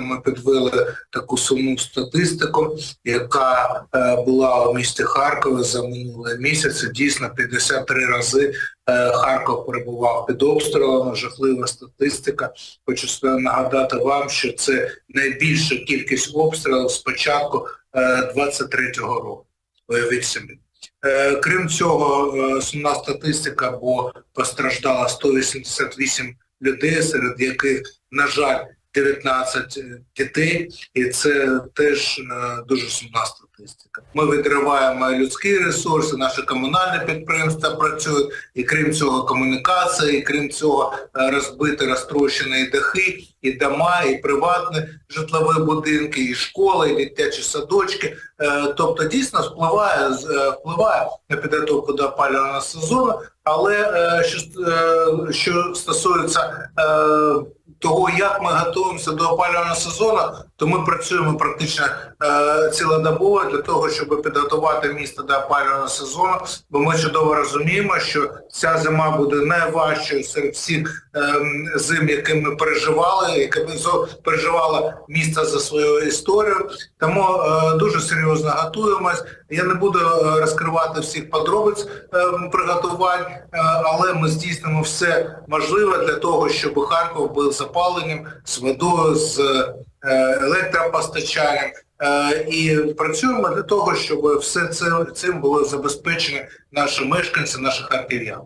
ми підвели таку сумну статистику, яка е, була у місті Харкові за минулий місяць. Дійсно, 53 рази е, Харків перебував під обстрілами. Жахлива статистика. Хочу нагадати вам, що це найбільша кількість обстрілів з початку е, 23-го року. Уявіть собі. Е, Крім цього, е, сумна статистика, бо постраждало 188 людей, серед яких, на жаль, 19 дітей, і це теж е, дуже сумна статистика. Ми відриваємо людські ресурси, наші комунальні підприємства працюють, і крім цього комунікація, і крім цього е, розбиті, розтрощені дахи, і дома, і приватні житлові будинки, і школи, і дитячі садочки. Е, Тобто дійсно впливає, е, впливає на підготовку до опалювального сезону, але е, що, е, що стосується е, того, як ми готуємося до опалювального сезону, то ми працюємо практично е, цілодобово для того, щоб підготувати місто до опалювального сезону, бо ми чудово розуміємо, що ця зима буде найважчою серед всіх ем, зим, які ми переживали, ми переживало місто за свою історію. Тому е, дуже серйозно готуємось. Я не буду е, розкривати всіх подробиць ем, приготувань, е, але ми здійснимо все можливе для того, щоб Харків був запаленим, з водою, з е, електропостачанням. І працюємо для того, щоб все це цим було забезпечено наші мешканці, наші харків'яни.